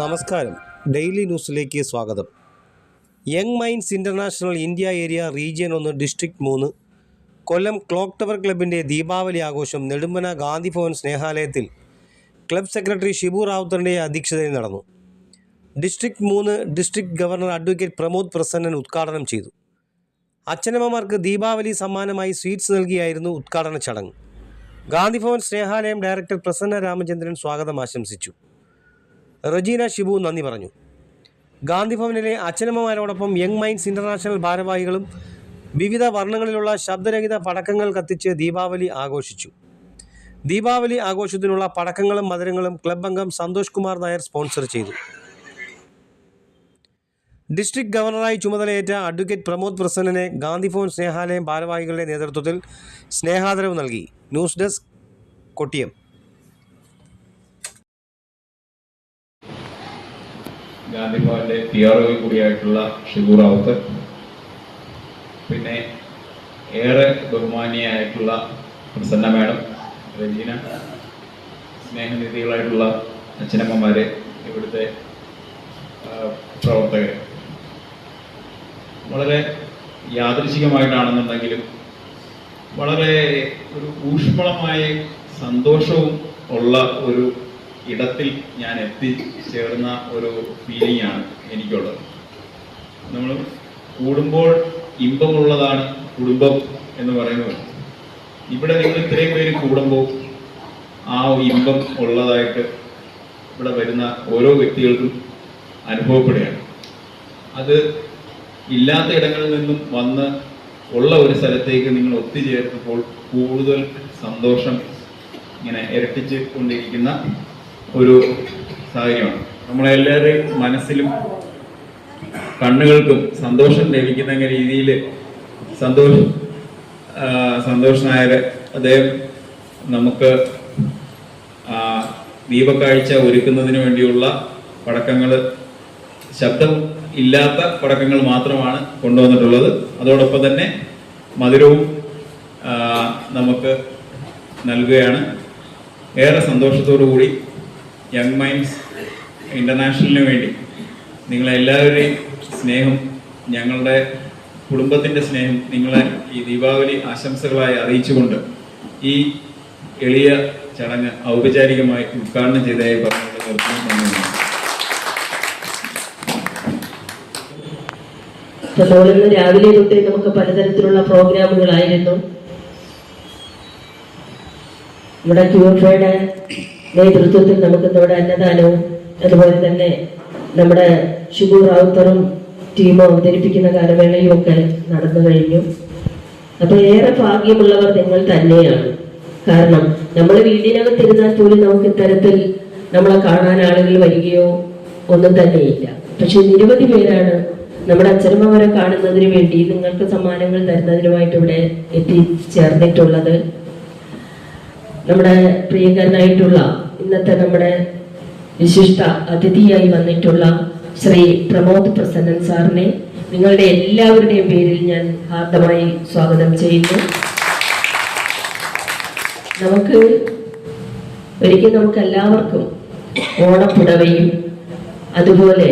നമസ്കാരം. ഡെയിലി ന്യൂസിലേക്ക് സ്വാഗതം. Young men's international India area region ഒന്ന് ഡിസ്ട്രിക്ട് മൂന്ന്. കൊല്ലം ക്ലോക്ക് ടവർ ക്ലബിന്റെ ദീപാവലി ആഘോഷം നെടുമ്പന ഗാന്ധി ഭവൻ സ്നേഹാലയത്തിൽ ക്ലബ് സെക്രട്ടറി ഷിബു റാവുത്തറിന്റെ അധ്യക്ഷതയിൽ നടന്നു. ഡിസ്ട്രിക്ട് മൂന്ന് district governor advocate Pramod Prasannan ഉദ്ഘാടനം ചെയ്തു. അച്ഛനമ്മമാർക്ക് ദീപാവലി സമ്മാനമായി സ്വീറ്റ്സ് നൽകിയായിരുന്നു ഉദ്ഘാടന ചടങ്ങ്. ഗാന്ധിഭവൻ സ്നേഹാലയം ഡയറക്ടർ പ്രസന്ന രാമചന്ദ്രൻ സ്വാഗതം ആശംസിച്ചു. റജീന ഷിബു നന്ദി പറഞ്ഞു. ഗാന്ധിഭവനിലെ അച്ഛനമ്മമാരോടൊപ്പം യങ് മൈൻസ് ഇന്റർനാഷണൽ ഭാരവാഹികളും വിവിധ വർണങ്ങളിലുള്ള ശബ്ദരഹിത പടക്കങ്ങൾ കത്തിച്ച് ദീപാവലി ആഘോഷിച്ചു. ദീപാവലി ആഘോഷത്തിനുള്ള പടക്കങ്ങളും മധുരങ്ങളും ക്ലബ് അംഗം സന്തോഷ് കുമാർ നായർ സ്പോൺസർ ചെയ്തു. ഡിസ്ട്രിക്ട് ഗവർണറായി ചുമതലയേറ്റ അഡ്വക്കേറ്റ് പ്രമോദ് പ്രസന്നനെ ഗാന്ധിഭവൻ സ്നേഹാലയം ഭാരവാഹികളുടെ നേതൃത്വത്തിൽ സ്നേഹാദരവ് നൽകി. News desk Kottiyam. ഗാന്ധി ഭവന്റെ പി ആർ ഒ കൂടിയായിട്ടുള്ള ഷിബു റാവത്ത്. പിന്നെ ഏറെ ബഹുമാനിയായിട്ടുള്ള പ്രസന്ന മാഡം രജീന സ്നേഹനിധികളായിട്ടുള്ള അച്ഛനമ്മമാരെ ഇവിടുത്തെ പ്രവർത്തകർ വളരെ യാദൃശികമായിട്ടാണെന്നുണ്ടെങ്കിലും വളരെ ഒരു ഊഷ്മളമായ സന്തോഷവും ഉള്ള ഒരു ഇടത്തിൽ ഞാൻ എത്തിച്ചേർന്ന ഒരു ഫീലിംഗ് ആണ് എനിക്കുള്ളത്. നമ്മൾ കൂടുമ്പോൾ ഇമ്പമുള്ളതാണ് കുടുംബം എന്ന് പറയുന്നത്. ഇവിടെ നിങ്ങൾ ഇത്രയും പേര് കൂടുമ്പോൾ ആ ഇമ്പം ഉള്ളതായിട്ട് ഇവിടെ വരുന്ന ഓരോ വ്യക്തികൾക്കും അനുഭവപ്പെടുകയാണ്. അത് ഇല്ലാത്ത ഇടങ്ങളിൽ നിന്നും വന്ന് ഉള്ള ഒരു സ്ഥലത്തേക്ക് നിങ്ങൾ ഒത്തുചേർന്നപ്പോൾ കൂടുതൽ സന്തോഷം ഇങ്ങനെ ഇരട്ടിച്ച് കൊണ്ടിരിക്കുന്ന ഒരു സാഹചര്യമാണ്. നമ്മളെല്ലാവരുടെയും മനസ്സിലും കണ്ണുകൾക്കും സന്തോഷം ലഭിക്കുന്ന രീതിയിൽ സന്തോഷ സന്തോഷനായ അദ്ദേഹം നമുക്ക് ദീപക്കാഴ്ച ഒരുക്കുന്നതിന് വേണ്ടിയുള്ള പടക്കങ്ങൾ ശബ്ദം ഇല്ലാത്ത പടക്കങ്ങൾ മാത്രമാണ് കൊണ്ടുവന്നിട്ടുള്ളത്. അതോടൊപ്പം തന്നെ മധുരവും നമുക്ക് നൽകുകയാണ്. ഏറെ സന്തോഷത്തോടു കൂടി യങ് മൈൻഡ്സ് ഇന്റർനാഷണലിന് വേണ്ടി നിങ്ങളെല്ലാവരുടെയും സ്നേഹം ഞങ്ങളുടെ കുടുംബത്തിന്റെ സ്നേഹം നിങ്ങളെ ഈ ദീപാവലി ആശംസകളായി അറിയിച്ചുകൊണ്ട് ഈ എളിയ ചടങ്ങ് ഔപചാരികമായി ഉദ്ഘാടനം ചെയ്തതായി പറഞ്ഞുകൊണ്ട് തുടർന്ന് രാവിലെ തൊട്ടേ നമുക്ക് പലതരത്തിലുള്ള പ്രോഗ്രാമുകളായിരുന്നു. ഇവിടെ ക്യൂഫയുടെ നേതൃത്വത്തിൽ നമുക്ക് നമ്മുടെ അന്നദാനവും അതുപോലെ തന്നെ നമ്മുടെ ഷിബു റാവുത്തറും ടീമും അവതരിപ്പിക്കുന്ന ഗാനമേളയും ഒക്കെ നടന്നു കഴിഞ്ഞു. അപ്പൊ ഏറെ ഭാഗ്യമുള്ളവർ നിങ്ങൾ തന്നെയാണ്. കാരണം നമ്മൾ വീടിനകത്തിരുന്നാൽ പോലും നമുക്ക് ഇത്തരത്തിൽ നമ്മളെ കാണാൻ ആളുകൾ വരികയോ ഒന്നും തന്നെയില്ല. പക്ഷെ നിരവധി പേരാണ് നമ്മുടെ അച്ഛനമ്മമാരെ കാണുന്നതിന് വേണ്ടി നിങ്ങൾക്ക് സമ്മാനങ്ങൾ തരുന്നതിനുമായിട്ട് ഇവിടെ എത്തിച്ചേർന്നിട്ടുള്ളത്. നമ്മുടെ പ്രിയങ്കരനായിട്ടുള്ള ഇന്നത്തെ നമ്മുടെ വിശിഷ്ട അതിഥിയായി വന്നിട്ടുള്ള ശ്രീ പ്രമോദ് പ്രസന്നൻ സാറിനെ നിങ്ങളുടെ എല്ലാവരുടെയും പേരിൽ ഞാൻ ഹാർദമായി സ്വാഗതം ചെയ്യുന്നു. നമുക്ക് ഒരിക്കൽ നമുക്ക് എല്ലാവർക്കും ഓണപ്പുടവയും അതുപോലെ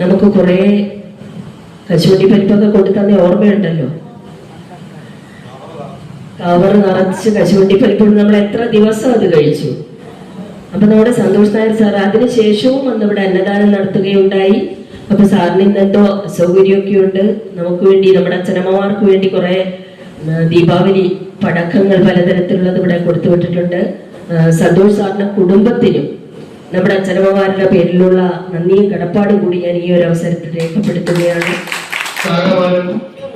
നമുക്ക് കുറേ കശുവണ്ടി പരിപ്പൊക്കെ കൊടുത്തന്ന ഓർമ്മയുണ്ടല്ലോ. കവർ നിറച്ച് കശുവണ്ടി പരിപ്പ് നമ്മൾ എത്ര ദിവസം അത് കഴിച്ചു? അപ്പൊ നമ്മുടെ സന്തോഷ് നായർ സാർ അതിനുശേഷവും വന്ന് ഇവിടെ അന്നദാനം നടത്തുകയുണ്ടായി. അപ്പൊ സാറിന് ഇന്നെന്തോ അസൗകര്യമൊക്കെ ഉണ്ട് നമുക്ക് വേണ്ടി നമ്മുടെ അച്ഛനമ്മമാർക്ക് വേണ്ടി കുറെ ദീപാവലി പടക്കങ്ങൾ പലതരത്തിലുള്ളത് ഇവിടെ കൊടുത്തുവിട്ടിട്ടുണ്ട് സന്തോഷ് സാറിന്റെ കുടുംബത്തിനും നമ്മുടെ അച്ഛനമ്മമാരുടെ പേരിലുള്ള നന്ദിയും കടപ്പാടും കൂടി ഞാൻ ഈ ഒരു അവസരത്തിൽ രേഖപ്പെടുത്തുകയാണ്.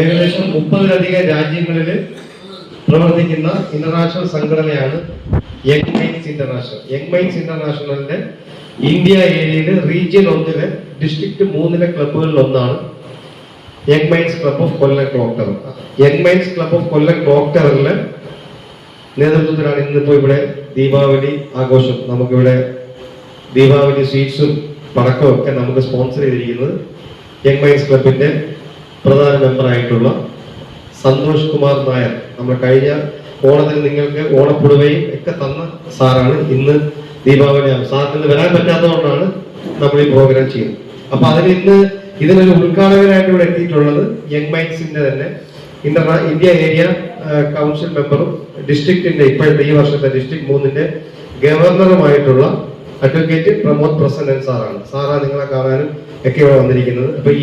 ഏകദേശം മുപ്പതിലധികം രാജ്യങ്ങളിൽ പ്രവർത്തിക്കുന്ന ഇന്റർനാഷണൽ സംഘടനയാണ് young men's international young men's ഇന്റർനാഷണലിന്റെ India ഏരിയയിലെ റീജിയൻ ഒന്നിലെ ഡിസ്ട്രിക്ട് മൂന്നിലെ ക്ലബുകളിൽ ഒന്നാണ് young men's club of Kollam doctor young men's club of Kollam ഡോക്ടറിലെ നേതൃത്വത്തിലാണ് ഇന്നിപ്പോ ഇവിടെ ദീപാവലി ആഘോഷം. നമുക്കിവിടെ ദീപാവലി സ്വീറ്റ്സും പടക്കവും ഒക്കെ നമുക്ക് സ്പോൺസർ ചെയ്തിരിക്കുന്നത് യങ് മൈൻസ് ക്ലബിന്റെ പ്രധാന മെമ്പറായിട്ടുള്ള സന്തോഷ് കുമാർ നായർ. നമ്മൾ കഴിഞ്ഞ ഓണത്തിന് നിങ്ങൾക്ക് ഓണപ്പെടുകയും ഒക്കെ തന്ന സാറാണ് ഇന്ന് ദീപാവലി സാറിന് ഇന്ന് വരാൻ പറ്റാത്തതുകൊണ്ടാണ് നമ്മൾ ഈ പ്രോഗ്രാം ചെയ്യുന്നത്. അപ്പൊ അതിന് ഇന്ന് ഇതിനൊരു ഉദ്ഘാടകനായിട്ട് ഇവിടെ എത്തിയിട്ടുള്ളത് യങ് മൈൻസിന്റെ തന്നെ ഇന്റർനാ ഇന്ത്യ ഏരിയ കൗൺസിൽ മെമ്പറും ഡിസ്ട്രിക്റ്റിന്റെ ഇപ്പോഴത്തെ ഈ വർഷത്തെ ഡിസ്ട്രിക്ട് മൂന്നിന്റെ ഗവർണറുമായിട്ടുള്ള അഡ്വക്കേറ്റ് പ്രമോദ് പ്രസന്നൻ സാറാണ്. സാറാ നിങ്ങളെ കാണാനും ഒക്കെ ഇവിടെ വന്നിരിക്കുന്നത്. അപ്പൊ ഈ